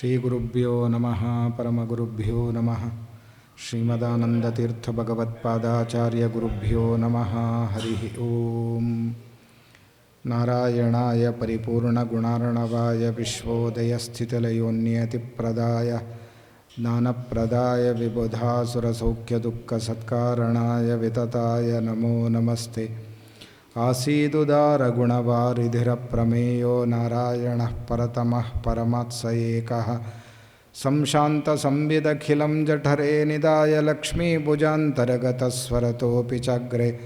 श्रीगुरुभ्यो नमः, परमगुरुभ्यो नमः। श्रीमदानन्दतीर्थभगवत्पादाचार्यगुरुभ्यो नमः। हरिः ॐ नारायणाय परिपूर्णगुणार्णवाय विश्वोदयस्थितलयोन्यतिप्रदाय, ज्ञानप्रदाय विबुधासुरसौख्यदुःखसत्कारणाय वितताय नमो नमस्ते। आसीदुदारगुणवारिधिरप्रमेयो नारायणः परतमः परमात्स एकः संशान्तसंविदखिलं जठरे निदाय लक्ष्मीभुजान्तर्गतस्वरतोऽपि चाग्रे।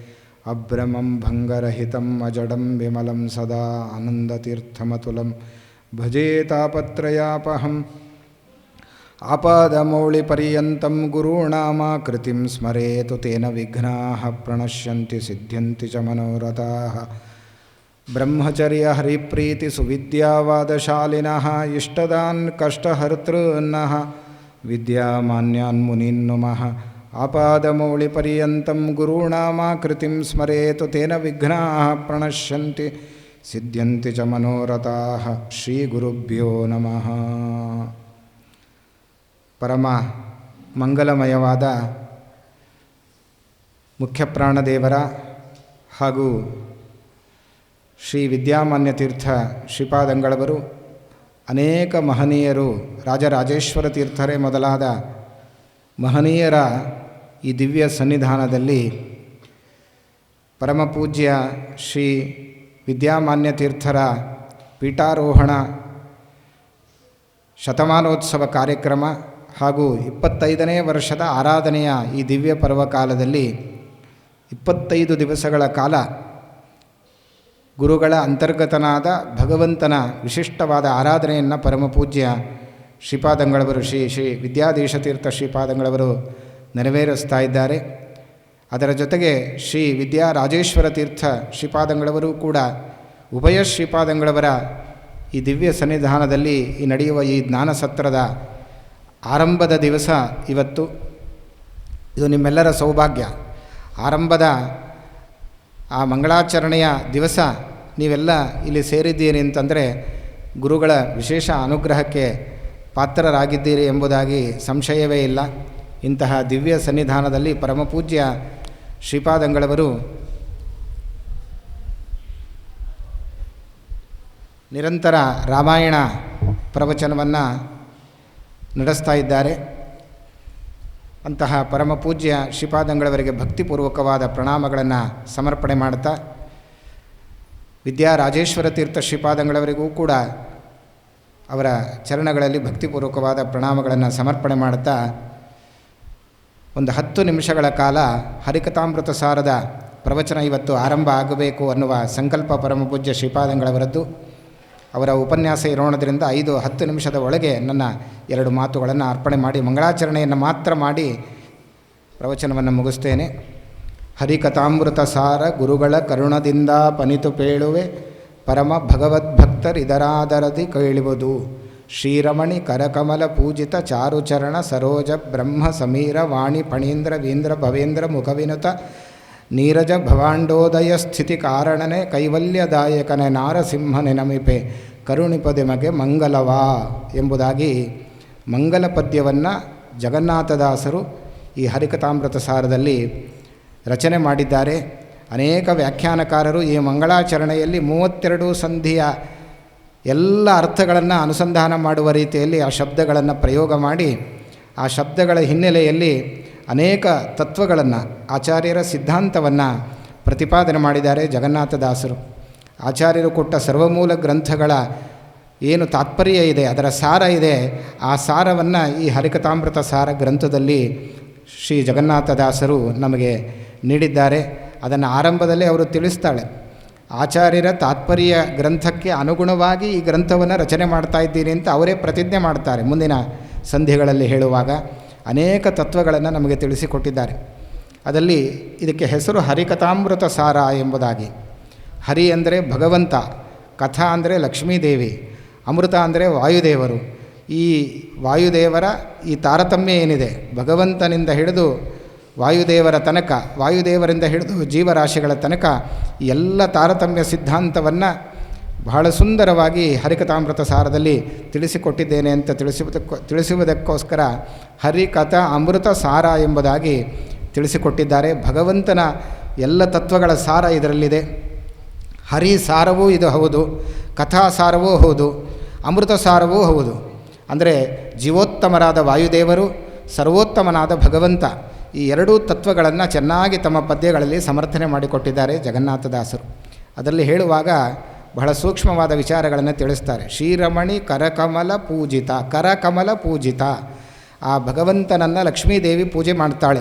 अभ्रमं भङ्गरहितम् अजडं विमलं सदा आनन्दतीर्थमतुलं। ಆಪಾದಮೌಳಿಪರ್ಯಂತಂ ಗುರುಣಾಮಾಕೃತಿಂ ಸ್ಮರೇತು ತೇನ ವಿಘ್ನಾ ಪ್ರಣಶ್ಯಂತಿ ಸಿದ್ಧ್ಯಂತಿ ಚ ಮನೋರಥಾ ಬ್ರಹ್ಮಚರ್ಯ ಹರಿಪ್ರೀತಿ ಸುವಿದ್ಯಾವಾದಶಾಲಿನಃ ಇಷ್ಟದಾನ್ ಕಷ್ಟಹರ್ತೃನ್ನಃ ವಿದ್ಯಾಮಾನ್ಯಾನ್ ಮುನೀನ್ ನುಮಃ ಆಪಾದಮೌಳಿಪರ್ಯಂತಂ ಗುರುಣಾಮಾಕೃತಿಂ ಸ್ಮರೇತು ತೇನ ವಿಘ್ನಾ ಪ್ರಣಶ್ಯಂತಿ ಸಿದ್ಧ್ಯಂತಿ ಚ ಮನೋರಥಾ ಶ್ರೀಗುರುಭ್ಯೋ ನಮಃ ಪರಮ ಮಂಗಲಮಯವಾದ ಮುಖ್ಯಪ್ರಾಣದೇವರ ಹಾಗೂ ಶ್ರೀ ವಿದ್ಯಾಮಾನ್ಯ ತೀರ್ಥ ಶ್ರೀಪಾದಂಗಳವರು ಅನೇಕ ಮಹನೀಯರು ರಾಜರಾಜೇಶ್ವರ ತೀರ್ಥರೇ ಮೊದಲಾದ ಮಹನೀಯರ ಈ ದಿವ್ಯ ಸನ್ನಿಧಾನದಲ್ಲಿ ಪರಮಪೂಜ್ಯ ಶ್ರೀ ವಿದ್ಯಾಮಾನ್ಯ ತೀರ್ಥರ ಪೀಠಾರೋಹಣ ಶತಮಾನೋತ್ಸವ ಕಾರ್ಯಕ್ರಮ ಹಾಗೂ ಇಪ್ಪತ್ತೈದನೇ ವರ್ಷದ ಆರಾಧನೆಯ ಈ ದಿವ್ಯ ಪರ್ವಕಾಲದಲ್ಲಿ ಇಪ್ಪತ್ತೈದು ದಿವಸಗಳ ಕಾಲ ಗುರುಗಳ ಅಂತರ್ಗತನಾದ ಭಗವಂತನ ವಿಶಿಷ್ಟವಾದ ಆರಾಧನೆಯನ್ನು ಪರಮಪೂಜ್ಯ ಶ್ರೀಪಾದಂಗಳವರು, ಶ್ರೀ ಶ್ರೀ ವಿದ್ಯಾಧೀಶತೀರ್ಥ ಶ್ರೀಪಾದಂಗಳವರು ನೆರವೇರಿಸ್ತಾ ಇದ್ದಾರೆ. ಅದರ ಜೊತೆಗೆ ಶ್ರೀ ವಿದ್ಯಾ ರಾಜೇಶ್ವರ ತೀರ್ಥ ಶ್ರೀಪಾದಂಗಳವರು ಕೂಡ ಉಭಯ ಶ್ರೀಪಾದಂಗಳವರ ಈ ದಿವ್ಯ ಸನ್ನಿಧಾನದಲ್ಲಿ ಈ ನಡೆಯುವ ಈ ಜ್ಞಾನ ಸತ್ರದ ಆರಂಭದ ದಿವಸ ಇವತ್ತು. ಇದು ನಿಮ್ಮೆಲ್ಲರ ಸೌಭಾಗ್ಯ. ಆರಂಭದ ಆ ಮಂಗಳಾಚರಣೆಯ ದಿವಸ ನೀವೆಲ್ಲ ಇಲ್ಲಿ ಸೇರಿದ್ದೀರಿ ಅಂತಂದರೆ ಗುರುಗಳ ವಿಶೇಷ ಅನುಗ್ರಹಕ್ಕೆ ಪಾತ್ರರಾಗಿದ್ದೀರಿ ಎಂಬುದಾಗಿ ಸಂಶಯವೇ ಇಲ್ಲ. ಇಂತಹ ದಿವ್ಯ ಸನ್ನಿಧಾನದಲ್ಲಿ ಪರಮಪೂಜ್ಯ ಶ್ರೀಪಾದಂಗಳವರು ನಿರಂತರ ರಾಮಾಯಣ ಪ್ರವಚನವನ್ನು ನಡೆಸ್ತಾ ಇದ್ದಾರೆ. ಅಂತಹ ಪರಮಪೂಜ್ಯ ಶ್ರೀಪಾದಂಗಳವರಿಗೆ ಭಕ್ತಿಪೂರ್ವಕವಾದ ಪ್ರಣಾಮಗಳನ್ನು ಸಮರ್ಪಣೆ ಮಾಡ್ತಾ ವಿದ್ಯಾ ರಾಜೇಶ್ವರ ತೀರ್ಥ ಶ್ರೀಪಾದಂಗಳವರಿಗೂ ಕೂಡ ಅವರ ಚರಣಗಳಲ್ಲಿ ಭಕ್ತಿಪೂರ್ವಕವಾದ ಪ್ರಣಾಮಗಳನ್ನು ಸಮರ್ಪಣೆ ಮಾಡ್ತಾ, ಒಂದು ಹತ್ತು ನಿಮಿಷಗಳ ಕಾಲ ಹರಿಕಥಾಮೃತ ಸಾರದ ಪ್ರವಚನ ಇವತ್ತು ಆರಂಭ ಆಗಬೇಕು ಅನ್ನುವ ಸಂಕಲ್ಪ ಪರಮಪೂಜ್ಯ ಶ್ರೀಪಾದಂಗಳವರದ್ದು. ಅವರ ಉಪನ್ಯಾಸ ಇರೋಣದ್ರಿಂದ ಐದು ಹತ್ತು ನಿಮಿಷದ ಒಳಗೆ ನನ್ನ ಎರಡು ಮಾತುಗಳನ್ನು ಅರ್ಪಣೆ ಮಾಡಿ ಮಂಗಳಾಚರಣೆಯನ್ನು ಮಾತ್ರ ಮಾಡಿ ಪ್ರವಚನವನ್ನು ಮುಗಿಸ್ತೇನೆ. ಹರಿಕಥಾಮೃತ ಸಾರ ಗುರುಗಳ ಕರುಣದಿಂದ ಪನಿತು ಪೇಳುವೆ ಪರಮ ಭಗವದ್ಭಕ್ತರಿದರಾದರದಿ ಕೇಳುವುದು. ಶ್ರೀರಮಣಿ ಕರಕಮಲ ಪೂಜಿತ ಚಾರುಚರಣ ಸರೋಜ ಬ್ರಹ್ಮ ಸಮೀರ ವಾಣಿ ಫಣೀಂದ್ರ ವೀಂದ್ರ ಭವೇಂದ್ರ ಮುಖವಿನುತ ನೀರಜ ಭವಾಂಡೋದಯ ಸ್ಥಿತಿ ಕಾರಣನೇ ಕೈವಲ್ಯದಾಯಕನೇ ನಾರಸಿಂಹನೆ ನಮಿಪೆ ಕರುಣಿಪದೆಮಗೆ ಮಂಗಲವಾ ಎಂಬುದಾಗಿ ಮಂಗಲ ಪದ್ಯವನ್ನು ಜಗನ್ನಾಥದಾಸರು ಈ ಹರಿಕಥಾಮೃತ ಸಾರದಲ್ಲಿ ರಚನೆ ಮಾಡಿದ್ದಾರೆ. ಅನೇಕ ವ್ಯಾಖ್ಯಾನಕಾರರು ಈ ಮಂಗಳಾಚರಣೆಯಲ್ಲಿ ಮೂವತ್ತೆರಡು ಸಂಧಿಯ ಎಲ್ಲ ಅರ್ಥಗಳನ್ನು ಅನುಸಂಧಾನ ಮಾಡುವ ರೀತಿಯಲ್ಲಿ ಆ ಶಬ್ದಗಳನ್ನು ಪ್ರಯೋಗ ಮಾಡಿ ಆ ಶಬ್ದಗಳ ಹಿನ್ನೆಲೆಯಲ್ಲಿ ಅನೇಕ ತತ್ವಗಳನ್ನು, ಆಚಾರ್ಯರ ಸಿದ್ಧಾಂತವನ್ನು ಪ್ರತಿಪಾದನೆ ಮಾಡಿದ್ದಾರೆ ಜಗನ್ನಾಥದಾಸರು ಆಚಾರ್ಯರು ಕೊಟ್ಟ ಸರ್ವಮೂಲ ಗ್ರಂಥಗಳ ಏನು ತಾತ್ಪರ್ಯ ಇದೆ, ಅದರ ಸಾರ ಇದೆ, ಆ ಸಾರವನ್ನು ಈ ಹರಿಕತಾಮೃತ ಸಾರ ಗ್ರಂಥದಲ್ಲಿ ಶ್ರೀ ಜಗನ್ನಾಥದಾಸರು ನಮಗೆ ನೀಡಿದ್ದಾರೆ. ಅದನ್ನು ಆರಂಭದಲ್ಲೇ ಅವರು ತಿಳಿಸ್ತಾಳೆ. ಆಚಾರ್ಯರ ತಾತ್ಪರ್ಯ ಗ್ರಂಥಕ್ಕೆ ಅನುಗುಣವಾಗಿ ಈ ಗ್ರಂಥವನ್ನು ರಚನೆ ಮಾಡ್ತಾ ಇದ್ದೀನಿ ಅಂತ ಅವರೇ ಪ್ರತಿಜ್ಞೆ ಮಾಡ್ತಾರೆ ಮುಂದಿನ ಸಂಧಿಗಳಲ್ಲಿ ಹೇಳುವಾಗ. ಅನೇಕ ತತ್ವಗಳನ್ನು ನಮಗೆ ತಿಳಿಸಿಕೊಟ್ಟಿದ್ದಾರೆ. ಅದರಲ್ಲಿ ಇದಕ್ಕೆ ಹೆಸರು ಹರಿಕಥಾಮೃತ ಸಾರ ಎಂಬುದಾಗಿ. ಹರಿ ಅಂದರೆ ಭಗವಂತ, ಕಥಾ ಅಂದರೆ ಲಕ್ಷ್ಮೀದೇವಿ, ಅಮೃತ ಅಂದರೆ ವಾಯುದೇವರು. ಈ ವಾಯುದೇವರ ಈ ತಾರತಮ್ಯ ಏನಿದೆ? ಭಗವಂತನಿಂದ ಹಿಡಿದು ವಾಯುದೇವರ ತನಕ, ವಾಯುದೇವರಿಂದ ಹಿಡಿದು ಜೀವರಾಶಿಗಳ ತನಕ ಎಲ್ಲ ತಾರತಮ್ಯ ಸಿದ್ಧಾಂತವನ್ನು ಬಹಳ ಸುಂದರವಾಗಿ ಹರಿಕಥಾಮೃತ ಸಾರದಲ್ಲಿ ತಿಳಿಸಿಕೊಟ್ಟಿದ್ದೇನೆ ಅಂತ ತಿಳಿಸುವುದಕ್ಕೋ, ತಿಳಿಸುವುದಕ್ಕೋಸ್ಕರ ಹರಿಕಥ ಅಮೃತ ಸಾರ ಎಂಬುದಾಗಿ ತಿಳಿಸಿಕೊಟ್ಟಿದ್ದಾರೆ. ಭಗವಂತನ ಎಲ್ಲ ತತ್ವಗಳ ಸಾರ ಇದರಲ್ಲಿದೆ. ಹರಿ ಸಾರವೂ ಇದು ಹೌದು, ಕಥಾ ಸಾರವೂ ಹೌದು, ಅಮೃತ ಸಾರವೂ ಹೌದು. ಅಂದರೆ ಜೀವೋತ್ತಮರಾದ ವಾಯುದೇವರು, ಸರ್ವೋತ್ತಮನಾದ ಭಗವಂತ ಈ ಎರಡೂ ತತ್ವಗಳನ್ನು ಚೆನ್ನಾಗಿ ತಮ್ಮ ಪದ್ಯಗಳಲ್ಲಿ ಸಮರ್ಥನೆ ಮಾಡಿಕೊಟ್ಟಿದ್ದಾರೆ ಜಗನ್ನಾಥದಾಸರು ಅದರಲ್ಲಿ ಹೇಳುವಾಗ ಬಹಳ ಸೂಕ್ಷ್ಮವಾದ ವಿಚಾರಗಳನ್ನು ತಿಳಿಸ್ತಾರೆ. ಶ್ರೀರಮಣಿ ಕರಕಮಲ ಪೂಜಿತ ಕರಕಮಲ ಪೂಜಿತ. ಆ ಭಗವಂತನನ್ನು ಲಕ್ಷ್ಮೀದೇವಿ ಪೂಜೆ ಮಾಡ್ತಾಳೆ.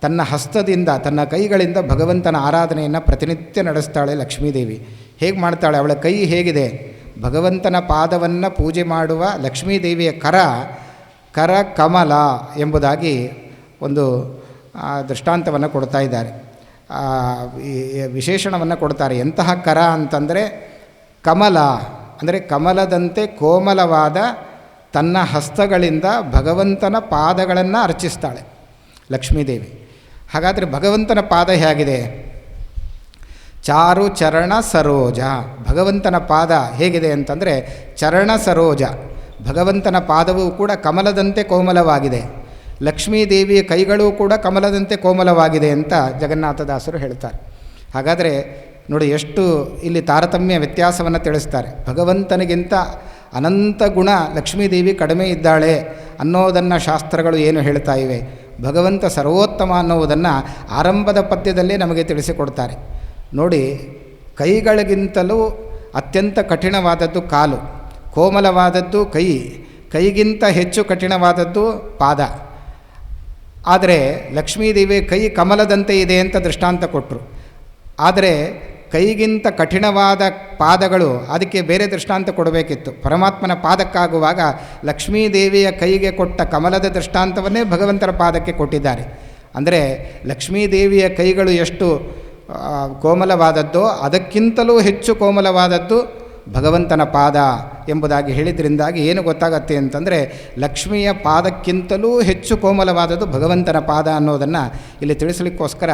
ತನ್ನ ಹಸ್ತದಿಂದ, ತನ್ನ ಕೈಗಳಿಂದ ಭಗವಂತನ ಆರಾಧನೆಯನ್ನು ಪ್ರತಿನಿತ್ಯ ನಡೆಸ್ತಾಳೆ ಲಕ್ಷ್ಮೀದೇವಿ. ಹೇಗೆ ಮಾಡ್ತಾಳೆ? ಅವಳ ಕೈ ಹೇಗಿದೆ? ಭಗವಂತನ ಪಾದವನ್ನು ಪೂಜೆ ಮಾಡುವ ಲಕ್ಷ್ಮೀದೇವಿಯ ಕರ ಕರ ಕಮಲ ಎಂಬುದಾಗಿ ಒಂದು ದೃಷ್ಟಾಂತವನ್ನು ಕೊಡ್ತಾ ಇದ್ದಾರೆ. ವಿಶೇಷಣವನ್ನು ಕೊಡ್ತಾರೆ. ಎಂತಹ ಕರ ಅಂತಂದರೆ ಕಮಲ, ಅಂದರೆ ಕಮಲದಂತೆ ಕೋಮಲವಾದ ತನ್ನ ಹಸ್ತಗಳಿಂದ ಭಗವಂತನ ಪಾದಗಳನ್ನು ಅರ್ಚಿಸ್ತಾಳೆ ಲಕ್ಷ್ಮೀದೇವಿ. ಹಾಗಾದರೆ ಭಗವಂತನ ಪಾದ ಹೇಗಿದೆ? ಚಾರು ಚರಣ ಸರೋಜ. ಭಗವಂತನ ಪಾದ ಹೇಗಿದೆ ಅಂತಂದರೆ ಚರಣ ಸರೋಜ. ಭಗವಂತನ ಪಾದವೂ ಕೂಡ ಕಮಲದಂತೆ ಕೋಮಲವಾಗಿದೆ. ಲಕ್ಷ್ಮೀದೇವಿಯ ಕೈಗಳೂ ಕೂಡ ಕಮಲದಂತೆ ಕೋಮಲವಾಗಿದೆ ಅಂತ ಜಗನ್ನಾಥದಾಸರು ಹೇಳ್ತಾರೆ. ಹಾಗಾದರೆ ನೋಡಿ ಎಷ್ಟು ಇಲ್ಲಿ ತಾರತಮ್ಯ ವ್ಯತ್ಯಾಸವನ್ನು ತಿಳಿಸ್ತಾರೆ. ಭಗವಂತನಿಗಿಂತ ಅನಂತ ಗುಣ ಲಕ್ಷ್ಮೀದೇವಿ ಕಡಿಮೆ ಇದ್ದಾಳೆ ಅನ್ನೋದನ್ನು ಶಾಸ್ತ್ರಗಳು ಏನು ಹೇಳ್ತಾ ಇವೆ? ಭಗವಂತ ಸರ್ವೋತ್ತಮ ಅನ್ನುವುದನ್ನು ಆರಂಭದ ಪದ್ಯದಲ್ಲೇ ನಮಗೆ ತಿಳಿಸಿಕೊಡ್ತಾರೆ. ನೋಡಿ, ಕೈಗಳಿಗಿಂತಲೂ ಅತ್ಯಂತ ಕಠಿಣವಾದದ್ದು ಕಾಲು, ಕೋಮಲವಾದದ್ದು ಕೈ, ಕೈಗಿಂತ ಹೆಚ್ಚು ಕಠಿಣವಾದದ್ದು ಪಾದ. ಆದರೆ ಲಕ್ಷ್ಮೀದೇವಿ ಕೈ ಕಮಲದಂತೆ ಇದೆ ಅಂತ ದೃಷ್ಟಾಂತ ಕೊಟ್ಟರು ಆದರೆ ಕೈಗಿಂತ ಕಠಿಣವಾದ ಪಾದಗಳು ಅದಕ್ಕೆ ಬೇರೆ ದೃಷ್ಟಾಂತ ಕೊಡಬೇಕಿತ್ತು. ಪರಮಾತ್ಮನ ಪಾದಕ್ಕಾಗುವಾಗ ಲಕ್ಷ್ಮೀದೇವಿಯ ಕೈಗೆ ಕೊಟ್ಟ ಕಮಲದ ದೃಷ್ಟಾಂತವನ್ನೇ ಭಗವಂತನ ಪಾದಕ್ಕೆ ಕೊಟ್ಟಿದ್ದಾರೆ. ಅಂದರೆ ಲಕ್ಷ್ಮೀದೇವಿಯ ಕೈಗಳು ಎಷ್ಟು ಕೋಮಲವಾದದ್ದೋ ಅದಕ್ಕಿಂತಲೂ ಹೆಚ್ಚು ಕೋಮಲವಾದದ್ದು ಭಗವಂತನ ಪಾದ ಎಂಬುದಾಗಿ ಹೇಳಿದ್ರಿಂದಾಗಿ ಏನು ಗೊತ್ತಾಗತ್ತೆ ಅಂತಂದರೆ ಲಕ್ಷ್ಮಿಯ ಪಾದಕ್ಕಿಂತಲೂ ಹೆಚ್ಚು ಕೋಮಲವಾದದ್ದು ಭಗವಂತನ ಪಾದ ಅನ್ನೋದನ್ನು ಇಲ್ಲಿ ತಿಳಿಸಲಿಕ್ಕೋಸ್ಕರ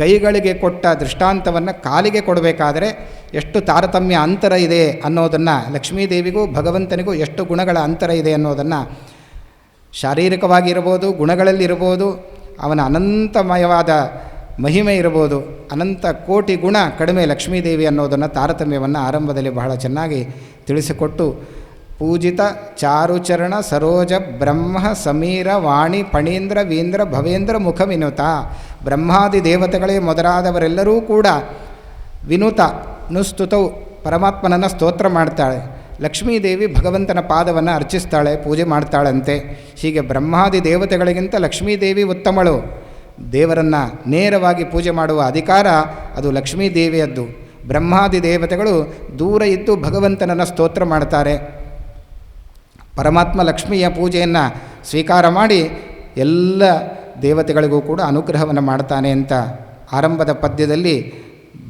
ಕೈಗಳಿಗೆ ಕೊಟ್ಟ ದೃಷ್ಟಾಂತವನ್ನು ಕಾಲಿಗೆ ಕೊಡಬೇಕಾದರೆ ಎಷ್ಟು ತಾರತಮ್ಯ ಅಂತರ ಇದೆ ಅನ್ನೋದನ್ನು ಲಕ್ಷ್ಮೀದೇವಿಗೂ ಭಗವಂತನಿಗೂ ಎಷ್ಟು ಗುಣಗಳ ಅಂತರ ಇದೆ ಅನ್ನೋದನ್ನು ಶಾರೀರಿಕವಾಗಿರ್ಬೋದು, ಗುಣಗಳಲ್ಲಿರ್ಬೋದು, ಅವನ ಅನಂತಮಯವಾದ ಮಹಿಮೆ ಇರ್ಬೋದು, ಅನಂತ ಕೋಟಿ ಗುಣ ಕಡಿಮೆ ಲಕ್ಷ್ಮೀದೇವಿ ಅನ್ನೋದನ್ನು ತಾರತಮ್ಯವನ್ನು ಆರಂಭದಲ್ಲಿ ಬಹಳ ಚೆನ್ನಾಗಿ ತಿಳಿಸಿಕೊಟ್ಟು ಪೂಜಿತ ಚಾರುಚರಣ ಸರೋಜ ಬ್ರಹ್ಮ ಸಮೀರ ವಾಣಿ ಪಣೀಂದ್ರ ವೀಂದ್ರ ಭವೇಂದ್ರ ಮುಖ ವಿನುತ ಬ್ರಹ್ಮಾದಿ ದೇವತೆಗಳೇ ಮೊದಲಾದವರೆಲ್ಲರೂ ಕೂಡ ವಿನುತ ನುಸ್ತುತವು ಪರಮಾತ್ಮನನ್ನು ಸ್ತೋತ್ರ ಮಾಡ್ತಾಳೆ. ಲಕ್ಷ್ಮೀದೇವಿ ಭಗವಂತನ ಪಾದವನ್ನು ಅರ್ಚಿಸ್ತಾಳೆ, ಪೂಜೆ ಮಾಡ್ತಾಳಂತೆ. ಹೀಗೆ ಬ್ರಹ್ಮಾದಿ ದೇವತೆಗಳಿಗಿಂತ ಲಕ್ಷ್ಮೀದೇವಿ ಉತ್ತಮಳು. ದೇವರನ್ನು ನೇರವಾಗಿ ಪೂಜೆ ಮಾಡುವ ಅಧಿಕಾರ ಅದು ಲಕ್ಷ್ಮೀದೇವಿಯದ್ದು. ಬ್ರಹ್ಮಾದಿ ದೇವತೆಗಳು ದೂರ ಇದ್ದು ಭಗವಂತನನ್ನು ಸ್ತೋತ್ರ ಮಾಡ್ತಾರೆ. ಪರಮಾತ್ಮ ಲಕ್ಷ್ಮಿಯ ಪೂಜೆಯನ್ನು ಸ್ವೀಕಾರ ಮಾಡಿ ಎಲ್ಲ ದೇವತೆಗಳಿಗೂ ಕೂಡ ಅನುಗ್ರಹವನ್ನು ಮಾಡ್ತಾನೆ ಅಂತ ಆರಂಭದ ಪದ್ಯದಲ್ಲಿ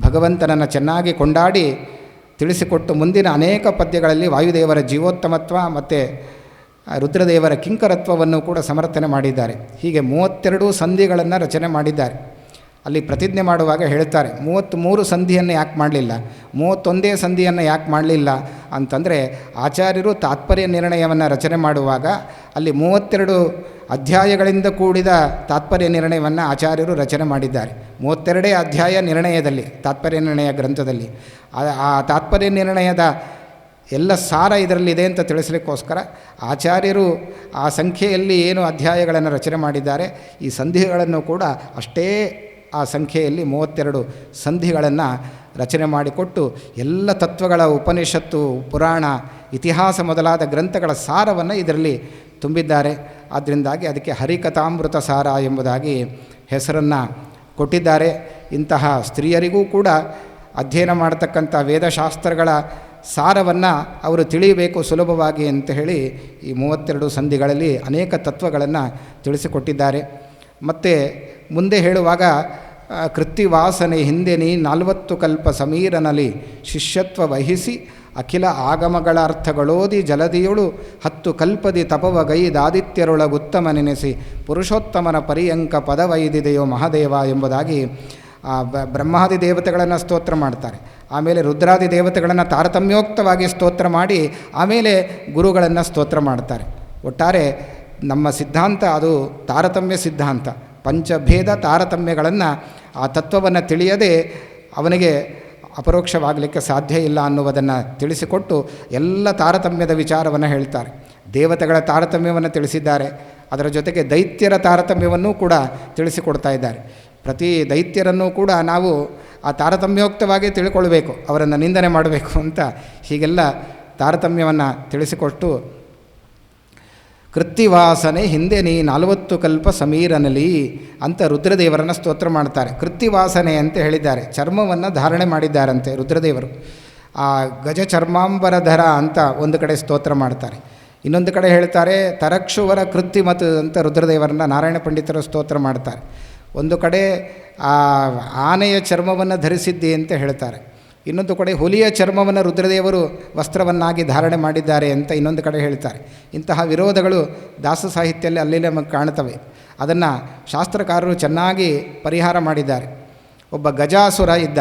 ಭಗವಂತನನ್ನು ಚೆನ್ನಾಗಿ ಕೊಂಡಾಡಿ ತಿಳಿಸಿಕೊಟ್ಟು ಮುಂದಿನ ಅನೇಕ ಪದ್ಯಗಳಲ್ಲಿ ವಾಯುದೇವರ ಜೀವೋತ್ತಮತ್ವ ಮತ್ತು ರುದ್ರದೇವರ ಕಿಂಕರತ್ವವನ್ನು ಕೂಡ ಸಮರ್ಥನೆ ಮಾಡಿದ್ದಾರೆ. ಹೀಗೆ ಮೂವತ್ತೆರಡು ಸಂಧಿಗಳನ್ನು ರಚನೆ ಮಾಡಿದ್ದಾರೆ. ಅಲ್ಲಿ ಪ್ರತಿಜ್ಞೆ ಮಾಡುವಾಗ ಹೇಳ್ತಾರೆ, ಮೂವತ್ತ್ಮೂರು ಸಂಧಿಯನ್ನು ಯಾಕೆ ಮಾಡಲಿಲ್ಲ? ಮೂವತ್ತೊಂದೇ ಸಂಧಿಯನ್ನು ಯಾಕೆ ಮಾಡಲಿಲ್ಲ? ಅಂತಂದರೆ ಆಚಾರ್ಯರು ತಾತ್ಪರ್ಯ ನಿರ್ಣಯವನ್ನು ರಚನೆ ಮಾಡುವಾಗ ಅಲ್ಲಿ ಮೂವತ್ತೆರಡು ಅಧ್ಯಾಯಗಳಿಂದ ಕೂಡಿದ ತಾತ್ಪರ್ಯ ನಿರ್ಣಯವನ್ನು ಆಚಾರ್ಯರು ರಚನೆ ಮಾಡಿದ್ದಾರೆ. ಮೂವತ್ತೆರಡೇ ಅಧ್ಯಾಯ ನಿರ್ಣಯದಲ್ಲಿ, ತಾತ್ಪರ್ಯ ನಿರ್ಣಯ ಗ್ರಂಥದಲ್ಲಿ. ಆ ತಾತ್ಪರ್ಯ ನಿರ್ಣಯದ ಎಲ್ಲ ಸಾರ ಇದರಲ್ಲಿದೆ ಅಂತ ತಿಳಿಸಲಿಕ್ಕೋಸ್ಕರ ಆಚಾರ್ಯರು ಆ ಸಂಖ್ಯೆಯಲ್ಲಿ ಏನು ಅಧ್ಯಾಯಗಳನ್ನು ರಚನೆ ಮಾಡಿದ್ದಾರೆ, ಈ ಸಂಧಿಗಳನ್ನು ಕೂಡ ಅಷ್ಟೇ ಆ ಸಂಖ್ಯೆಯಲ್ಲಿ ಮೂವತ್ತೆರಡು ಸಂಧಿಗಳನ್ನು ರಚನೆ ಮಾಡಿಕೊಟ್ಟು ಎಲ್ಲ ತತ್ವಗಳ ಉಪನಿಷತ್ತು, ಪುರಾಣ, ಇತಿಹಾಸ ಮೊದಲಾದ ಗ್ರಂಥಗಳ ಸಾರವನ್ನು ಇದರಲ್ಲಿ ತುಂಬಿದ್ದಾರೆ. ಆದ್ದರಿಂದಾಗಿ ಅದಕ್ಕೆ ಹರಿಕಥಾಮೃತ ಸಾರ ಎಂಬುದಾಗಿ ಹೆಸರನ್ನು ಕೊಟ್ಟಿದ್ದಾರೆ. ಇಂತಹ ಸ್ತ್ರೀಯರಿಗೂ ಕೂಡ ಅಧ್ಯಯನ ಮಾಡತಕ್ಕಂಥ ವೇದಶಾಸ್ತ್ರಗಳ ಸಾರವನ್ನು ಅವರು ತಿಳಿಯಬೇಕು ಸುಲಭವಾಗಿ ಅಂತ ಹೇಳಿ ಈ ಮೂವತ್ತೆರಡು ಸಂಧಿಗಳಲ್ಲಿ ಅನೇಕ ತತ್ವಗಳನ್ನು ತಿಳಿಸಿಕೊಟ್ಟಿದ್ದಾರೆ. ಮತ್ತು ಮುಂದೆ ಹೇಳುವಾಗ ಕೃತಿವಾಸನೆ ಹಿಂದೆ ನೀ ನಲವತ್ತು ಕಲ್ಪ ಸಮೀರನಲ್ಲಿ ಶಿಷ್ಯತ್ವ ವಹಿಸಿ ಅಖಿಲ ಆಗಮಗಳ ಅರ್ಥಗಳೋದಿ ಜಲದಿಯುಳು ಹತ್ತು ಕಲ್ಪದಿ ತಪವ ಗೈದಾದಿತ್ಯರೊಳಗುತ್ತಮ ನೆನೆಸಿ ಪುರುಷೋತ್ತಮನ ಪರ್ಯಂಕ ಪದವೈದಿದೆಯೋ ಮಹಾದೇವ ಎಂಬುದಾಗಿ ಆ ಬ್ರಹ್ಮಾದಿ ದೇವತೆಗಳನ್ನು ಸ್ತೋತ್ರ ಮಾಡ್ತಾರೆ. ಆಮೇಲೆ ರುದ್ರಾದಿ ದೇವತೆಗಳನ್ನು ತಾರತಮ್ಯೋಕ್ತವಾಗಿ ಸ್ತೋತ್ರ ಮಾಡಿ ಆಮೇಲೆ ಗುರುಗಳನ್ನು ಸ್ತೋತ್ರ ಮಾಡ್ತಾರೆ. ಒಟ್ಟಾರೆ ನಮ್ಮ ಸಿದ್ಧಾಂತ ಅದು ತಾರತಮ್ಯ ಸಿದ್ಧಾಂತ. ಪಂಚಭೇದ ತಾರತಮ್ಯಗಳನ್ನು ಆ ತತ್ವವನ್ನು ತಿಳಿಯದೆ ಅವನಿಗೆ ಅಪರೋಕ್ಷವಾಗಲಿಕ್ಕೆ ಸಾಧ್ಯ ಇಲ್ಲ ಅನ್ನುವುದನ್ನು ತಿಳಿಸಿಕೊಟ್ಟು ಎಲ್ಲ ತಾರತಮ್ಯದ ವಿಚಾರವನ್ನು ಹೇಳ್ತಾರೆ. ದೇವತೆಗಳ ತಾರತಮ್ಯವನ್ನು ತಿಳಿಸಿದ್ದಾರೆ. ಅದರ ಜೊತೆಗೆ ದೈತ್ಯರ ತಾರತಮ್ಯವನ್ನೂ ಕೂಡ ತಿಳಿಸಿಕೊಡ್ತಾ ಇದ್ದಾರೆ. ಪ್ರತಿ ದೈತ್ಯರನ್ನು ಕೂಡ ನಾವು ಆ ತಾರತಮ್ಯೋಕ್ತವಾಗಿ ತಿಳ್ಕೊಳ್ಬೇಕು, ಅವರನ್ನು ನಿಂದನೆ ಮಾಡಬೇಕು ಅಂತ ಹೀಗೆಲ್ಲ ತಾರತಮ್ಯವನ್ನು ತಿಳಿಸಿಕೊಟ್ಟು ಕೃತ್ತಿವಾಸನೆ ಹಿಂದೆ ನೀ ನಲವತ್ತು ಕಲ್ಪ ಸಮೀರನಲಿ ಅಂತ ರುದ್ರದೇವರನ್ನು ಸ್ತೋತ್ರ ಮಾಡ್ತಾರೆ. ಕೃತ್ತಿವಾಸನೆ ಅಂತ ಹೇಳಿದ್ದಾರೆ. ಚರ್ಮವನ್ನು ಧಾರಣೆ ಮಾಡಿದ್ದಾರಂತೆ ರುದ್ರದೇವರು. ಆ ಗಜ ಚರ್ಮಾಂಬರಧರ ಅಂತ ಒಂದು ಕಡೆ ಸ್ತೋತ್ರ ಮಾಡ್ತಾರೆ. ಇನ್ನೊಂದು ಕಡೆ ಹೇಳ್ತಾರೆ, ತರಕ್ಷುವರ ಕೃತ್ರಿಮತ್ ಅಂತ ರುದ್ರದೇವರನ್ನ ನಾರಾಯಣ ಪಂಡಿತರು ಸ್ತೋತ್ರ ಮಾಡ್ತಾರೆ. ಒಂದು ಕಡೆ ಆ ಆನೆಯ ಚರ್ಮವನ್ನು ಧರಿಸಿದ್ದೆ ಅಂತ ಹೇಳ್ತಾರೆ. ಇನ್ನೊಂದು ಕಡೆ ಹುಲಿಯ ಚರ್ಮವನ್ನು ರುದ್ರದೇವರು ವಸ್ತ್ರವನ್ನಾಗಿ ಧಾರಣೆ ಮಾಡಿದ್ದಾರೆ ಅಂತ ಇನ್ನೊಂದು ಕಡೆ ಹೇಳ್ತಾರೆ. ಇಂತಹ ವಿರೋಧಗಳು ದಾಸ ಸಾಹಿತ್ಯದಲ್ಲಿ ಅಲ್ಲಿ ನಮಗೆ ಕಾಣ್ತವೆ. ಅದನ್ನು ಶಾಸ್ತ್ರಕಾರರು ಚೆನ್ನಾಗಿ ಪರಿಹಾರ ಮಾಡಿದ್ದಾರೆ. ಒಬ್ಬ ಗಜಾಸುರ ಇದ್ದ.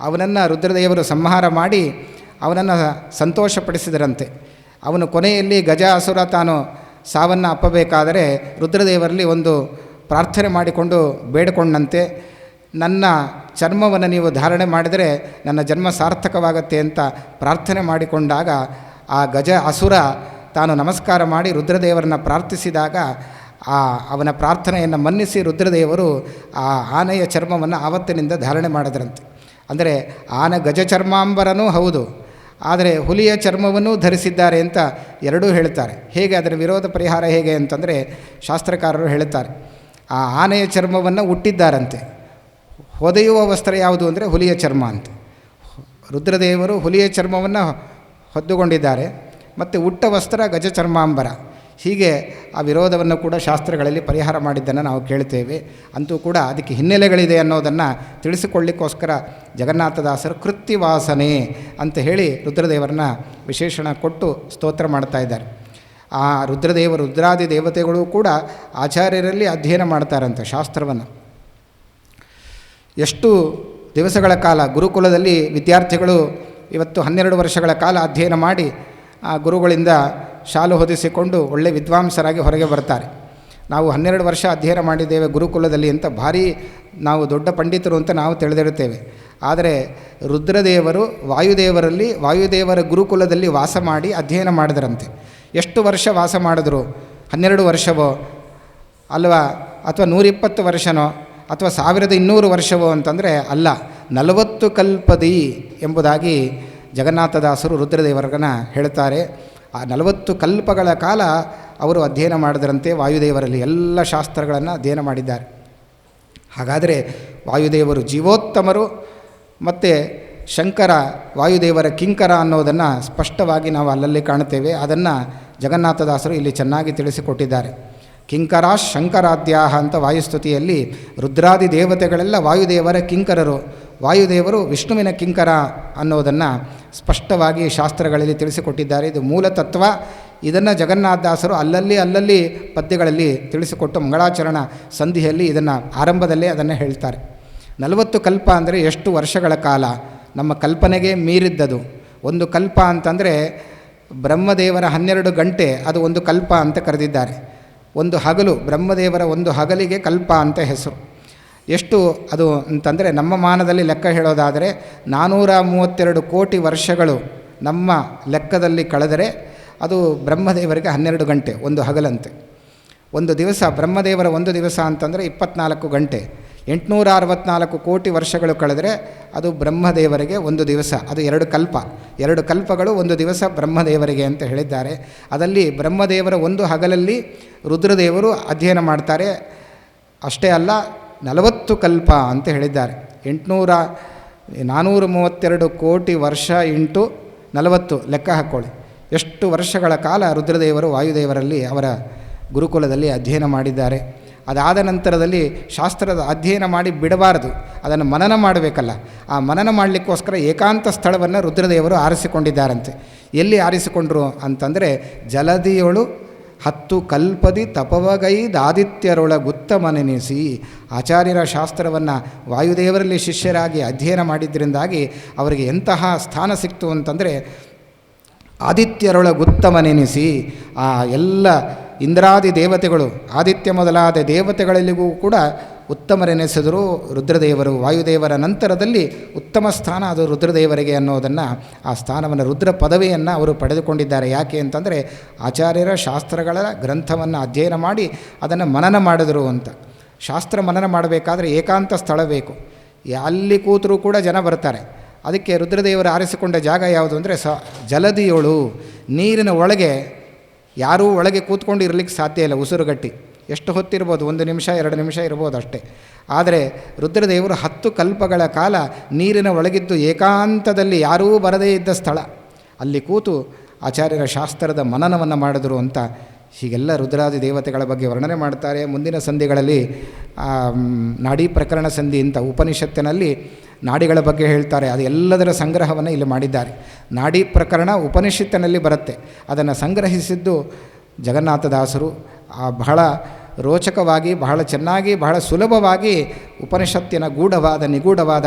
ಅವನನ್ನು ರುದ್ರದೇವರು ಸಂಹಾರ ಮಾಡಿ ಅವನನ್ನು ಸಂತೋಷಪಡಿಸಿದರಂತೆ. ಅವನು ಕೊನೆಯಲ್ಲಿ ಗಜಾಸುರ ತಾನು ಸಾವನ್ನು ಅಪ್ಪಬೇಕಾದರೆ ರುದ್ರದೇವರಲ್ಲಿ ಒಂದು ಪ್ರಾರ್ಥನೆ ಮಾಡಿಕೊಂಡು ಬೇಡಿಕೊಂಡಂತೆ. ನನ್ನ ಚರ್ಮವನ್ನು ನೀವು ಧಾರಣೆ ಮಾಡಿದರೆ ನನ್ನ ಜನ್ಮ ಸಾರ್ಥಕವಾಗತ್ತೆ ಅಂತ ಪ್ರಾರ್ಥನೆ ಮಾಡಿಕೊಂಡಾಗ ಆ ಗಜ ಅಸುರ ತಾನು ನಮಸ್ಕಾರ ಮಾಡಿ ರುದ್ರದೇವರನ್ನು ಪ್ರಾರ್ಥಿಸಿದಾಗ ಆ ಅವನ ಪ್ರಾರ್ಥನೆಯನ್ನು ಮನ್ನಿಸಿ ರುದ್ರದೇವರು ಆ ಆನೆಯ ಚರ್ಮವನ್ನು ಆವತ್ತಿನಿಂದ ಧಾರಣೆ ಮಾಡಿದ್ರಂತೆ. ಅಂದರೆ ಆನೆ ಗಜ ಚರ್ಮಾಂಬರನೂ ಹೌದು, ಆದರೆ ಹುಲಿಯ ಚರ್ಮವನ್ನು ಧರಿಸಿದ್ದಾರೆ ಅಂತ ಎರಡೂ ಹೇಳ್ತಾರೆ. ಹೇಗೆ ಅದರ ವಿರೋಧ ಪರಿಹಾರ ಹೇಗೆ ಅಂತಂದರೆ ಶಾಸ್ತ್ರಕಾರರು ಹೇಳ್ತಾರೆ, ಆ ಆನೆಯ ಚರ್ಮವನ್ನು ಹುಟ್ಟಿದ್ದಾರಂತೆ. ಹೊದೆಯುವ ವಸ್ತ್ರ ಯಾವುದು ಅಂದರೆ ಹುಲಿಯ ಚರ್ಮ ಅಂತ. ರುದ್ರದೇವರು ಹುಲಿಯ ಚರ್ಮವನ್ನು ಹೊದ್ದುಕೊಂಡಿದ್ದಾರೆ. ಮತ್ತು ಉಟ್ಟ ವಸ್ತ್ರ ಗಜ ಚರ್ಮಾಂಬರ. ಹೀಗೆ ಆ ವಿರೋಧವನ್ನು ಕೂಡ ಶಾಸ್ತ್ರಗಳಲ್ಲಿ ಪರಿಹಾರ ಮಾಡಿದ್ದನ್ನು ನಾವು ಕೇಳ್ತೇವೆ. ಅಂತೂ ಕೂಡ ಅದಕ್ಕೆ ಹಿನ್ನೆಲೆಗಳಿದೆ ಅನ್ನೋದನ್ನು ತಿಳಿಸಿಕೊಳ್ಳಿಕ್ಕೋಸ್ಕರ ಜಗನ್ನಾಥದಾಸರು ಕೃತಿವಾಸನೆ ಅಂತ ಹೇಳಿ ರುದ್ರದೇವರನ್ನ ವಿಶೇಷಣ ಕೊಟ್ಟು ಸ್ತೋತ್ರ ಮಾಡ್ತಾ ಇದ್ದಾರೆ. ಆ ರುದ್ರದೇವ ರುದ್ರಾದಿ ದೇವತೆಗಳು ಕೂಡ ಆಚಾರ್ಯರಲ್ಲಿ ಅಧ್ಯಯನ ಮಾಡ್ತಾರಂತೆ ಶಾಸ್ತ್ರವನ್ನು. ಎಷ್ಟು ದಿವಸಗಳ ಕಾಲ ಗುರುಕುಲದಲ್ಲಿ ವಿದ್ಯಾರ್ಥಿಗಳು ಇವತ್ತು ಹನ್ನೆರಡು ವರ್ಷಗಳ ಕಾಲ ಅಧ್ಯಯನ ಮಾಡಿ ಆ ಗುರುಗಳಿಂದ ಶಾಲು ಹೊದಿಸಿಕೊಂಡು ಒಳ್ಳೆ ವಿದ್ವಾಂಸರಾಗಿ ಹೊರಗೆ ಬರ್ತಾರೆ. ನಾವು ಹನ್ನೆರಡು ವರ್ಷ ಅಧ್ಯಯನ ಮಾಡಿದ್ದೇವೆ ಗುರುಕುಲದಲ್ಲಿ ಅಂತ ಭಾರಿ ನಾವು ದೊಡ್ಡ ಪಂಡಿತರು ಅಂತ ನಾವು ತಿಳಿದಿರುತ್ತೇವೆ. ಆದರೆ ರುದ್ರದೇವರು ವಾಯುದೇವರಲ್ಲಿ ವಾಯುದೇವರ ಗುರುಕುಲದಲ್ಲಿ ವಾಸ ಮಾಡಿ ಅಧ್ಯಯನ ಮಾಡಿದರಂತೆ. ಎಷ್ಟು ವರ್ಷ ವಾಸ ಮಾಡಿದ್ರು? ಹನ್ನೆರಡು ವರ್ಷವೋ? ಅಲ್ವಾ? ಅಥವಾ ನೂರಿಪ್ಪತ್ತು ವರ್ಷನೋ? ಅಥವಾ ಸಾವಿರದ ಇನ್ನೂರು ವರ್ಷವೋ ಅಂತಂದರೆ ಅಲ್ಲ, ನಲವತ್ತು ಕಲ್ಪದಿ ಎಂಬುದಾಗಿ ಜಗನ್ನಾಥದಾಸರು ರುದ್ರದೇವರ್ಗನ ಹೇಳ್ತಾರೆ. ಆ ನಲವತ್ತು ಕಲ್ಪಗಳ ಕಾಲ ಅವರು ಅಧ್ಯಯನ ಮಾಡಿದರಂತೆ ವಾಯುದೇವರಲ್ಲಿ ಎಲ್ಲ ಶಾಸ್ತ್ರಗಳನ್ನು ಅಧ್ಯಯನ ಮಾಡಿದ್ದಾರೆ. ಹಾಗಾದರೆ ವಾಯುದೇವರು ಜೀವೋತ್ತಮರು ಮತ್ತು ಶಂಕರ ವಾಯುದೇವರ ಕಿಂಕರ ಅನ್ನೋದನ್ನು ಸ್ಪಷ್ಟವಾಗಿ ನಾವು ಅಲ್ಲಲ್ಲಿ ಕಾಣುತ್ತೇವೆ. ಅದನ್ನು ಜಗನ್ನಾಥದಾಸರು ಇಲ್ಲಿ ಚೆನ್ನಾಗಿ ತಿಳಿಸಿಕೊಟ್ಟಿದ್ದಾರೆ. ಕಿಂಕರ ಶಂಕರಾದ್ಯಾಹ ಅಂತ ವಾಯುಸ್ತುತಿಯಲ್ಲಿ ರುದ್ರಾದಿ ದೇವತೆಗಳೆಲ್ಲ ವಾಯುದೇವರ ಕಿಂಕರರು. ವಾಯುದೇವರು ವಿಷ್ಣುವಿನ ಕಿಂಕರ ಅನ್ನೋದನ್ನು ಸ್ಪಷ್ಟವಾಗಿ ಶಾಸ್ತ್ರಗಳಲ್ಲಿ ತಿಳಿಸಿಕೊಟ್ಟಿದ್ದಾರೆ. ಇದು ಮೂಲ ತತ್ವ. ಇದನ್ನು ಜಗನ್ನಾಥದಾಸರು ಅಲ್ಲಲ್ಲಿ ಅಲ್ಲಲ್ಲಿ ಪದ್ಯಗಳಲ್ಲಿ ತಿಳಿಸಿಕೊಟ್ಟು ಮಂಗಳಾಚರಣ ಸಂಧಿಯಲ್ಲಿ ಇದನ್ನು ಆರಂಭದಲ್ಲೇ ಅದನ್ನು ಹೇಳ್ತಾರೆ. ನಲವತ್ತು ಕಲ್ಪ ಅಂದರೆ ಎಷ್ಟು ವರ್ಷಗಳ ಕಾಲ? ನಮ್ಮ ಕಲ್ಪನೆಗೆ ಮೀರಿದ್ದದು. ಒಂದು ಕಲ್ಪ ಅಂತಂದರೆ ಬ್ರಹ್ಮದೇವರ ಹನ್ನೆರಡು ಗಂಟೆ ಅದು ಒಂದು ಕಲ್ಪ ಅಂತ ಕರೆದಿದ್ದಾರೆ. ಒಂದು ಹಗಲು, ಬ್ರಹ್ಮದೇವರ ಒಂದು ಹಗಲಿಗೆ ಕಲ್ಪ ಅಂತ ಹೆಸರು. ಎಷ್ಟು ಅದು ಅಂತಂದರೆ ನಮ್ಮ ಮಾನದಲ್ಲಿ ಲೆಕ್ಕ ಹೇಳೋದಾದರೆ ನಾನ್ನೂರ ಮೂವತ್ತೆರಡು ಕೋಟಿ ವರ್ಷಗಳು ನಮ್ಮ ಲೆಕ್ಕದಲ್ಲಿ ಕಳೆದರೆ ಅದು ಬ್ರಹ್ಮದೇವರಿಗೆ ಹನ್ನೆರಡು ಗಂಟೆ ಒಂದು ಹಗಲಂತೆ. ಒಂದು ದಿವಸ ಬ್ರಹ್ಮದೇವರ ಒಂದು ದಿವಸ ಅಂತಂದರೆ ಇಪ್ಪತ್ನಾಲ್ಕು ಗಂಟೆ. ಎಂಟುನೂರ ಅರವತ್ನಾಲ್ಕು ಕೋಟಿ ವರ್ಷಗಳು ಕಳೆದರೆ ಅದು ಬ್ರಹ್ಮದೇವರಿಗೆ ಒಂದು ದಿವಸ, ಅದು ಎರಡು ಕಲ್ಪ. ಎರಡು ಕಲ್ಪಗಳು ಒಂದು ದಿವಸ ಬ್ರಹ್ಮದೇವರಿಗೆ ಅಂತ ಹೇಳಿದ್ದಾರೆ. ಅದರಲ್ಲಿ ಬ್ರಹ್ಮದೇವರ ಒಂದು ಹಗಲಲ್ಲಿ ರುದ್ರದೇವರು ಅಧ್ಯಯನ ಮಾಡ್ತಾರೆ. ಅಷ್ಟೇ ಅಲ್ಲ, ನಲವತ್ತು ಕಲ್ಪ ಅಂತ ಹೇಳಿದ್ದಾರೆ. ಎಂಟುನೂರ ನಾನ್ನೂರ ಮೂವತ್ತೆರಡು ಕೋಟಿ ವರ್ಷ ಇಂಟು ನಲವತ್ತು, ಲೆಕ್ಕ ಹಾಕ್ಕೊಳ್ಳಿ. ಎಷ್ಟು ವರ್ಷಗಳ ಕಾಲ ರುದ್ರದೇವರು ವಾಯುದೇವರಲ್ಲಿ ಅವರ ಗುರುಕುಲದಲ್ಲಿ ಅಧ್ಯಯನ ಮಾಡಿದ್ದಾರೆ. ಅದಾದ ನಂತರದಲ್ಲಿ ಶಾಸ್ತ್ರದ ಅಧ್ಯಯನ ಮಾಡಿ ಬಿಡಬಾರದು. ಅದನ್ನು ಮನನ ಮಾಡಬೇಕಲ್ಲ. ಆ ಮನನ ಮಾಡಲಿಕ್ಕೋಸ್ಕರ ಏಕಾಂತ ಸ್ಥಳವನ್ನು ರುದ್ರದೇವರು ಆರಿಸಿಕೊಂಡಿದ್ದಾರಂತೆ. ಎಲ್ಲಿ ಆರಿಸಿಕೊಂಡ್ರು ಅಂತಂದರೆ, ಜಲದಿಯೊಳು ಹತ್ತು ಕಲ್ಪದಿ ತಪವಗೈದಾದಿತ್ಯರೊಳಗುತ್ತಮನೆನಿಸಿ ಆಚಾರ್ಯರ ಶಾಸ್ತ್ರವನ್ನು ವಾಯುದೇವರಲ್ಲಿ ಶಿಷ್ಯರಾಗಿ ಅಧ್ಯಯನ ಮಾಡಿದ್ದರಿಂದಾಗಿ ಅವರಿಗೆ ಎಂತಹ ಸ್ಥಾನ ಸಿಕ್ತು ಅಂತಂದರೆ, ಆದಿತ್ಯರೊಳ ಗುತ್ತಮನೆನಿಸಿ ಆ ಎಲ್ಲ ಇಂದ್ರಾದಿ ದೇವತೆಗಳು, ಆದಿತ್ಯ ಮೊದಲಾದ ದೇವತೆಗಳಲ್ಲಿಗೂ ಕೂಡ ಉತ್ತಮರೆನಿಸಿದರು ರುದ್ರದೇವರು. ವಾಯುದೇವರ ನಂತರದಲ್ಲಿ ಉತ್ತಮ ಸ್ಥಾನ ಅದು ರುದ್ರದೇವರಿಗೆ ಅನ್ನೋದನ್ನು ಆ ಸ್ಥಾನವನ್ನು ರುದ್ರ ಪದವಿಯನ್ನು ಅವರು ಪಡೆದುಕೊಂಡಿದ್ದಾರೆ. ಯಾಕೆ ಅಂತಂದರೆ ಆಚಾರ್ಯರ ಶಾಸ್ತ್ರಗಳ ಗ್ರಂಥವನ್ನು ಅಧ್ಯಯನ ಮಾಡಿ ಅದನ್ನು ಮನನ ಮಾಡಿದರು ಅಂತ. ಶಾಸ್ತ್ರ ಮನನ ಮಾಡಬೇಕಾದ್ರೆ ಏಕಾಂತ ಸ್ಥಳ ಬೇಕು. ಅಲ್ಲಿ ಕೂತರೂ ಕೂಡ ಜನ ಬರ್ತಾರೆ. ಅದಕ್ಕೆ ರುದ್ರದೇವರು ಆರಿಸಿಕೊಂಡ ಜಾಗ ಯಾವುದು ಅಂದರೆ ಸ ಜಲದಿಯೋಳು, ನೀರಿನ ಒಳಗೆ ಯಾರೂ ಒಳಗೆ ಕೂತ್ಕೊಂಡು ಇರಲಿಕ್ಕೆ ಸಾಧ್ಯ ಇಲ್ಲ, ಉಸಿರುಗಟ್ಟಿ. ಎಷ್ಟು ಹೊತ್ತಿರ್ಬೋದು? ಒಂದು ನಿಮಿಷ, ಎರಡು ನಿಮಿಷ ಇರ್ಬೋದು ಅಷ್ಟೇ. ಆದರೆ ರುದ್ರದೇವರು ಹತ್ತು ಕಲ್ಪಗಳ ಕಾಲ ನೀರಿನ ಒಳಗಿದ್ದು ಏಕಾಂತದಲ್ಲಿ ಯಾರೂ ಬರದೇ ಇದ್ದ ಸ್ಥಳ. ಅಲ್ಲಿ ಕೂತು ಆಚಾರ್ಯರ ಶಾಸ್ತ್ರದ ಮನನವನ್ನು ಮಾಡಿದರು ಅಂತ ಹೀಗೆಲ್ಲ ರುದ್ರಾದಿ ದೇವತೆಗಳ ಬಗ್ಗೆ ವರ್ಣನೆ ಮಾಡ್ತಾರೆ. ಮುಂದಿನ ಸಂಧಿಗಳಲ್ಲಿ ನಾಡಿ ಪ್ರಕರಣ ಸಂಧಿ ಅಂತ ಉಪನಿಷತ್ತಿನಲ್ಲಿ ನಾಡಿಗಳ ಬಗ್ಗೆ ಹೇಳ್ತಾರೆ, ಅದು ಎಲ್ಲದರ ಸಂಗ್ರಹವನ್ನು ಇಲ್ಲಿ ಮಾಡಿದ್ದಾರೆ. ನಾಡಿ ಪ್ರಕರಣ ಉಪನಿಷತ್ತಿನಲ್ಲಿ ಬರುತ್ತೆ. ಅದನ್ನು ಸಂಗ್ರಹಿಸಿದ್ದು ಜಗನ್ನಾಥದಾಸರು ಆ ಬಹಳ ರೋಚಕವಾಗಿ, ಬಹಳ ಚೆನ್ನಾಗಿ, ಬಹಳ ಸುಲಭವಾಗಿ ಉಪನಿಷತ್ತಿನ ಗೂಢವಾದ, ನಿಗೂಢವಾದ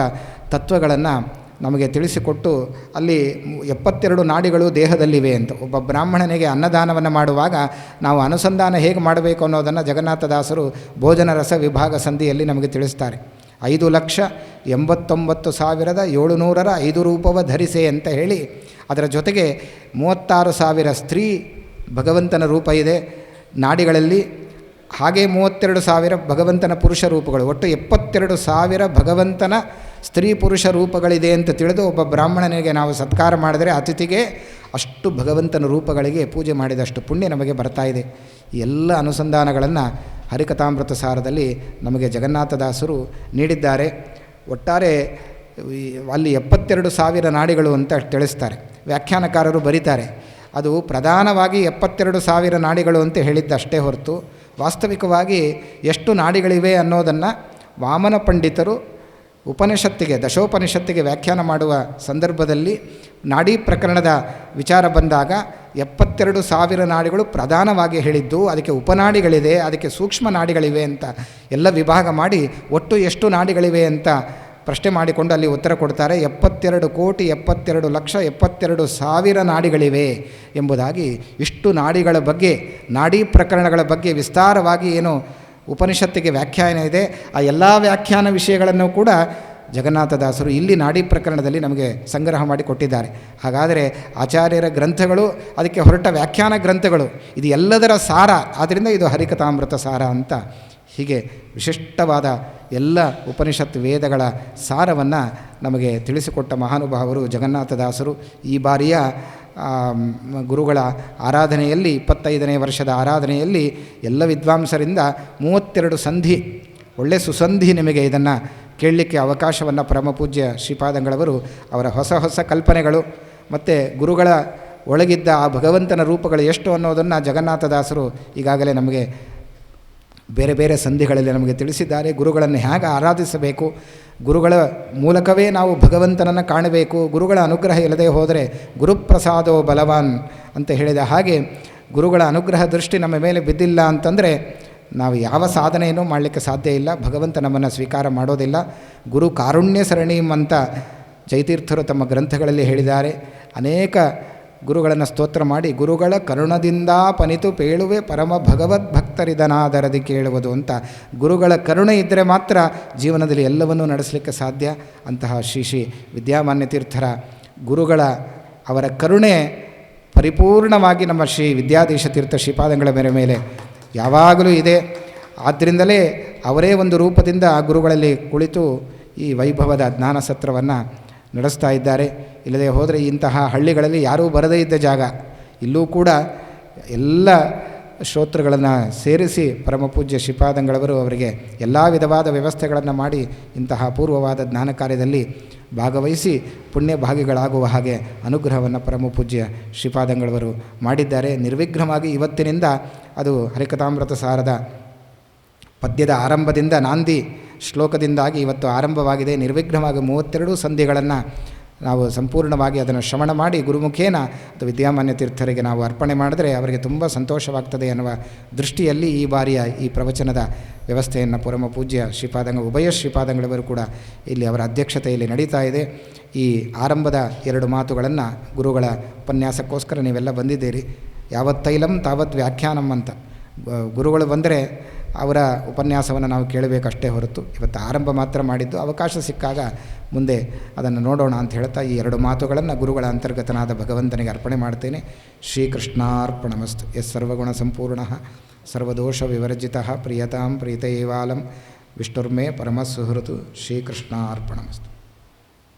ತತ್ವಗಳನ್ನು ನಮಗೆ ತಿಳಿಸಿಕೊಟ್ಟು, ಅಲ್ಲಿ ಎಪ್ಪತ್ತೆರಡು ನಾಡಿಗಳು ದೇಹದಲ್ಲಿವೆ ಅಂತ. ಒಬ್ಬ ಬ್ರಾಹ್ಮಣನಿಗೆ ಅನ್ನದಾನವನ್ನು ಮಾಡುವಾಗ ನಾವು ಅನುಸಂಧಾನ ಹೇಗೆ ಮಾಡಬೇಕು ಅನ್ನೋದನ್ನು ಜಗನ್ನಾಥದಾಸರು ಭೋಜನ ರಸ ವಿಭಾಗ ಸಂಧಿಯಲ್ಲಿ ನಮಗೆ ತಿಳಿಸ್ತಾರೆ. ಐದು ಲಕ್ಷ ಎಂಬತ್ತೊಂಬತ್ತು ಸಾವಿರದ ಏಳುನೂರರ ಐದು ರೂಪವ ಧರಿಸೆ ಅಂತ ಹೇಳಿ ಅದರ ಜೊತೆಗೆ ಮೂವತ್ತಾರು ಸಾವಿರ ಸ್ತ್ರೀ ಭಗವಂತನ ರೂಪ ಇದೆ. ನಾಡಿಗಳಲ್ಲಿ ಹಾಗೆ ಮೂವತ್ತೆರಡು ಸಾವಿರ ಭಗವಂತನ ಪುರುಷ ರೂಪಗಳು. ಒಟ್ಟು ಎಪ್ಪತ್ತೆರಡು ಸಾವಿರ ಭಗವಂತನ ಸ್ತ್ರೀ ಪುರುಷ ರೂಪಗಳಿದೆ ಅಂತ ತಿಳಿದು ಒಬ್ಬ ಬ್ರಾಹ್ಮಣನಿಗೆ ನಾವು ಸತ್ಕಾರ ಮಾಡಿದರೆ ಅತಿಥಿಗೆ ಅಷ್ಟು ಭಗವಂತನ ರೂಪಗಳಿಗೆ ಪೂಜೆ ಮಾಡಿದಷ್ಟು ಪುಣ್ಯ ನಮಗೆ ಬರ್ತಾ ಇದೆ. ಈ ಎಲ್ಲ ಅನುಸಂಧಾನಗಳನ್ನು ಹರಿಕಥಾಮೃತ ಸಾರದಲ್ಲಿ ನಮಗೆ ಜಗನ್ನಾಥದಾಸರು ನೀಡಿದ್ದಾರೆ. ಒಟ್ಟಾರೆ ಅಲ್ಲಿ ಎಪ್ಪತ್ತೆರಡು ಸಾವಿರ ನಾಡಿಗಳು ಅಂತ ತಿಳಿಸ್ತಾರೆ. ವ್ಯಾಖ್ಯಾನಕಾರರು ಬರೀತಾರೆ. ಅದು ಪ್ರಧಾನವಾಗಿ ಎಪ್ಪತ್ತೆರಡು ಸಾವಿರ ನಾಡಿಗಳು ಅಂತ ಹೇಳಿದ್ದಷ್ಟೇ ಹೊರತು ವಾಸ್ತವಿಕವಾಗಿ ಎಷ್ಟು ನಾಡಿಗಳಿವೆ ಅನ್ನೋದನ್ನು ವಾಮನ ಪಂಡಿತರು ಉಪನಿಷತ್ತಿಗೆ, ದಶೋಪನಿಷತ್ತಿಗೆ ವ್ಯಾಖ್ಯಾನ ಮಾಡುವ ಸಂದರ್ಭದಲ್ಲಿ ನಾಡಿ ಪ್ರಕರಣದ ವಿಚಾರ ಬಂದಾಗ ಎಪ್ಪತ್ತೆರಡು ಸಾವಿರ ನಾಡಿಗಳು ಪ್ರಧಾನವಾಗಿ ಹೇಳಿದ್ದು, ಅದಕ್ಕೆ ಉಪನಾಡಿಗಳಿದೆ, ಅದಕ್ಕೆ ಸೂಕ್ಷ್ಮ ನಾಡಿಗಳಿವೆ ಅಂತ ಎಲ್ಲ ವಿಭಾಗ ಮಾಡಿ ಒಟ್ಟು ಎಷ್ಟು ನಾಡಿಗಳಿವೆ ಅಂತ ಪ್ರಶ್ನೆ ಮಾಡಿಕೊಂಡು ಅಲ್ಲಿ ಉತ್ತರ ಕೊಡ್ತಾರೆ. ಎಪ್ಪತ್ತೆರಡು ಕೋಟಿ, ಎಪ್ಪತ್ತೆರಡು ಲಕ್ಷ, ಎಪ್ಪತ್ತೆರಡು ಸಾವಿರ ನಾಡಿಗಳಿವೆ ಎಂಬುದಾಗಿ ಇಷ್ಟು ನಾಡಿಗಳ ಬಗ್ಗೆ, ನಾಡಿ ಪ್ರಕರಣಗಳ ಬಗ್ಗೆ ವಿಸ್ತಾರವಾಗಿ ಏನು ಉಪನಿಷತ್ತಿಗೆ ವ್ಯಾಖ್ಯಾನ ಇದೆ. ಆ ಎಲ್ಲ ವ್ಯಾಖ್ಯಾನ ವಿಷಯಗಳನ್ನು ಕೂಡ ಜಗನ್ನಾಥದಾಸರು ಇಲ್ಲಿ ನಾಡಿ ಪ್ರಕರಣದಲ್ಲಿ ನಮಗೆ ಸಂಗ್ರಹ ಮಾಡಿ ಕೊಟ್ಟಿದ್ದಾರೆ. ಹಾಗಾದರೆ ಆಚಾರ್ಯರ ಗ್ರಂಥಗಳು, ಅದಕ್ಕೆ ಹೊರಟ ವ್ಯಾಖ್ಯಾನ ಗ್ರಂಥಗಳು, ಇದು ಎಲ್ಲದರ ಸಾರ. ಆದ್ದರಿಂದ ಇದು ಹರಿಕಥಾಮೃತ ಸಾರ ಅಂತ ಹೀಗೆ ವಿಶಿಷ್ಟವಾದ ಎಲ್ಲ ಉಪನಿಷತ್ ವೇದಗಳ ಸಾರವನ್ನು ನಮಗೆ ತಿಳಿಸಿಕೊಟ್ಟ ಮಹಾನುಭಾವರು ಜಗನ್ನಾಥದಾಸರು ಈ ಬಾರಿಯ ಗುರುಗಳ ಆರಾಧನೆಯಲ್ಲಿ, ಇಪ್ಪತ್ತೈದನೇ ವರ್ಷದ ಆರಾಧನೆಯಲ್ಲಿ ಎಲ್ಲ ವಿದ್ವಾಂಸರಿಂದ ಮೂವತ್ತೆರಡು ಸಂಧಿ, ಒಳ್ಳೆ ಸುಸಂಧಿ ನಿಮಗೆ ಇದನ್ನು ಕೇಳಲಿಕ್ಕೆ ಅವಕಾಶವನ್ನು ಪರಮಪೂಜ್ಯ ಶ್ರೀಪಾದಂಗಳವರು ಅವರ ಹೊಸ ಹೊಸ ಕಲ್ಪನೆಗಳು ಮತ್ತು ಗುರುಗಳ ಒಳಗಿದ್ದ ಆ ಭಗವಂತನ ರೂಪಗಳು ಎಷ್ಟು ಅನ್ನೋದನ್ನು ಜಗನ್ನಾಥದಾಸರು ಈಗಾಗಲೇ ನಮಗೆ ಬೇರೆ ಬೇರೆ ಸಂಧಿಗಳಲ್ಲಿ ನಮಗೆ ತಿಳಿಸಿದ್ದಾರೆ. ಗುರುಗಳನ್ನು ಹೇಗೆ ಆರಾಧಿಸಬೇಕು? ಗುರುಗಳ ಮೂಲಕವೇ ನಾವು ಭಗವಂತನನ್ನು ಕಾಣಬೇಕು. ಗುರುಗಳ ಅನುಗ್ರಹ ಇಲ್ಲದೆ ಹೋದರೆ ಗುರುಪ್ರಸಾದೋ ಬಲವಾನ್ ಅಂತ ಹೇಳಿದ ಹಾಗೆ ಗುರುಗಳ ಅನುಗ್ರಹ ದೃಷ್ಟಿ ನಮ್ಮ ಮೇಲೆ ಬಿದ್ದಿಲ್ಲ ಅಂತಂದರೆ ನಾವು ಯಾವ ಸಾಧನೆಯನ್ನು ಮಾಡಲಿಕ್ಕೆ ಸಾಧ್ಯ ಇಲ್ಲ. ಭಗವಂತ ನಮ್ಮನ್ನು ಸ್ವೀಕಾರ ಮಾಡೋದಿಲ್ಲ. ಗುರು ಕಾರುಣ್ಯ ಸರಣಿಮ್ ಅಂತ ಜೈತೀರ್ಥರು ತಮ್ಮ ಗ್ರಂಥಗಳಲ್ಲಿ ಹೇಳಿದ್ದಾರೆ. ಅನೇಕ ಗುರುಗಳನ್ನು ಸ್ತೋತ್ರ ಮಾಡಿ, ಗುರುಗಳ ಕರುಣದಿಂದ ಪನಿತು ಪೇಳುವೆ ಪರಮ ಭಗವದ್ ಭಕ್ತರಿದನಾದರದಿ ಕೇಳುವುದು ಅಂತ. ಗುರುಗಳ ಕರುಣೆ ಇದ್ದರೆ ಮಾತ್ರ ಜೀವನದಲ್ಲಿ ಎಲ್ಲವನ್ನೂ ನಡೆಸಲಿಕ್ಕೆ ಸಾಧ್ಯ ಅಂತಹ ಶ್ರೀ ಶ್ರೀ ವಿದ್ಯಾಮಾನ್ಯ ತೀರ್ಥರ ಗುರುಗಳ ಅವರ ಕರುಣೆ ಪರಿಪೂರ್ಣವಾಗಿ ನಮ್ಮ ಶ್ರೀ ವಿದ್ಯಾಧೀಶ ತೀರ್ಥ ಶ್ರೀಪಾದಂಗಳ ಮೇರೆ ಮೇಲೆ ಯಾವಾಗಲೂ ಇದೆ. ಆದ್ದರಿಂದಲೇ ಅವರೇ ಒಂದು ರೂಪದಿಂದ ಆ ಗುರುಗಳಲ್ಲಿ ಕುಳಿತು ಈ ವೈಭವದ ಜ್ಞಾನ ಸತ್ರವನ್ನು ನಡೆಸ್ತಾ ಇದ್ದಾರೆ. ಇಲ್ಲದೆ ಹೋದರೆ ಇಂತಹ ಹಳ್ಳಿಗಳಲ್ಲಿ ಯಾರೂ ಬರದೇ ಇದ್ದ ಜಾಗ. ಇಲ್ಲೂ ಕೂಡ ಎಲ್ಲ ಶ್ರೋತೃಗಳನ್ನು ಸೇರಿಸಿ ಪರಮಪೂಜ್ಯ ಶ್ರೀಪಾದಂಗಳವರು ಅವರಿಗೆ ಎಲ್ಲ ವಿಧವಾದ ವ್ಯವಸ್ಥೆಗಳನ್ನು ಮಾಡಿ ಇಂತಹ ಪೂರ್ವವಾದ ಜ್ಞಾನ ಕಾರ್ಯದಲ್ಲಿ ಭಾಗವಹಿಸಿ ಪುಣ್ಯ ಭಾಗಿಗಳಾಗುವ ಹಾಗೆ ಅನುಗ್ರಹವನ್ನು ಪರಮಪೂಜ್ಯ ಶ್ರೀಪಾದಂಗಳವರು ಮಾಡಿದ್ದಾರೆ. ನಿರ್ವಿಘ್ನವಾಗಿ ಇವತ್ತಿನಿಂದ ಅದು ಹರಿಕಥಾಮೃತ ಸಾರದ ಪದ್ಯದ ಆರಂಭದಿಂದ ನಾಂದಿ ಶ್ಲೋಕದಿಂದಾಗಿ ಇವತ್ತು ಆರಂಭವಾಗಿದೆ. ನಿರ್ವಿಘ್ನವಾಗಿ ಮೂವತ್ತೆರಡು ಸಂಧಿಗಳನ್ನು ನಾವು ಸಂಪೂರ್ಣವಾಗಿ ಅದನ್ನು ಶ್ರವಣ ಮಾಡಿ ಗುರುಮುಖೇನ ಅದು ವಿದ್ಯಾಮಾನ್ಯ ತೀರ್ಥರಿಗೆ ನಾವು ಅರ್ಪಣೆ ಮಾಡಿದರೆ ಅವರಿಗೆ ತುಂಬ ಸಂತೋಷವಾಗ್ತದೆ ಎನ್ನುವ ದೃಷ್ಟಿಯಲ್ಲಿ ಈ ಬಾರಿಯ ಈ ಪ್ರವಚನದ ವ್ಯವಸ್ಥೆಯನ್ನು ಪರಮ ಪೂಜ್ಯ ಶ್ರೀಪಾದಂಗ, ಉಭಯ ಶ್ರೀಪಾದಂಗಳವರು ಕೂಡ ಇಲ್ಲಿ ಅವರ ಅಧ್ಯಕ್ಷತೆಯಲ್ಲಿ ನಡೀತಾ ಇದೆ. ಈ ಆರಂಭದ ಎರಡು ಮಾತುಗಳನ್ನು ಗುರುಗಳ ಉಪನ್ಯಾಸಕ್ಕೋಸ್ಕರ ನೀವೆಲ್ಲ ಬಂದಿದ್ದೀರಿ. ಯಾವತ್ತೈಲಂ ತಾವತ್ ವ್ಯಾಖ್ಯಾನಂ ಅಂತ. ಗುರುಗಳು ಬಂದರೆ ಅವರ ಉಪನ್ಯಾಸವನ್ನು ನಾವು ಕೇಳಬೇಕಷ್ಟೇ ಹೊರತು ಇವತ್ತು ಆರಂಭ ಮಾತ್ರ ಮಾಡಿದ್ದು ಅವಕಾಶ ಸಿಕ್ಕಾಗ ಮುಂದೆ ಅದನ್ನು ನೋಡೋಣ ಅಂತ ಹೇಳ್ತಾ ಈ ಎರಡು ಮಾತುಗಳನ್ನು ಗುರುಗಳ ಅಂತರ್ಗತನಾದ ಭಗವಂತನಿಗೆ ಅರ್ಪಣೆ ಮಾಡ್ತೇನೆ. ಶ್ರೀಕೃಷ್ಣಾರ್ಪಣಮಸ್ತು. ಎಸ್ ಸರ್ವಗುಣ ಸಂಪೂರ್ಣ. ಸರ್ವದೋಷ ವಿವರ್ಜಿತ. ಪ್ರಿಯತಾಂ ಪ್ರೀತೈವಾಲಂ ವಿಷ್ಣುರ್ಮೇ ಪರಮಸುಹೃತು. ಶ್ರೀಕೃಷ್ಣಾರ್ಪಣಮಸ್ತು.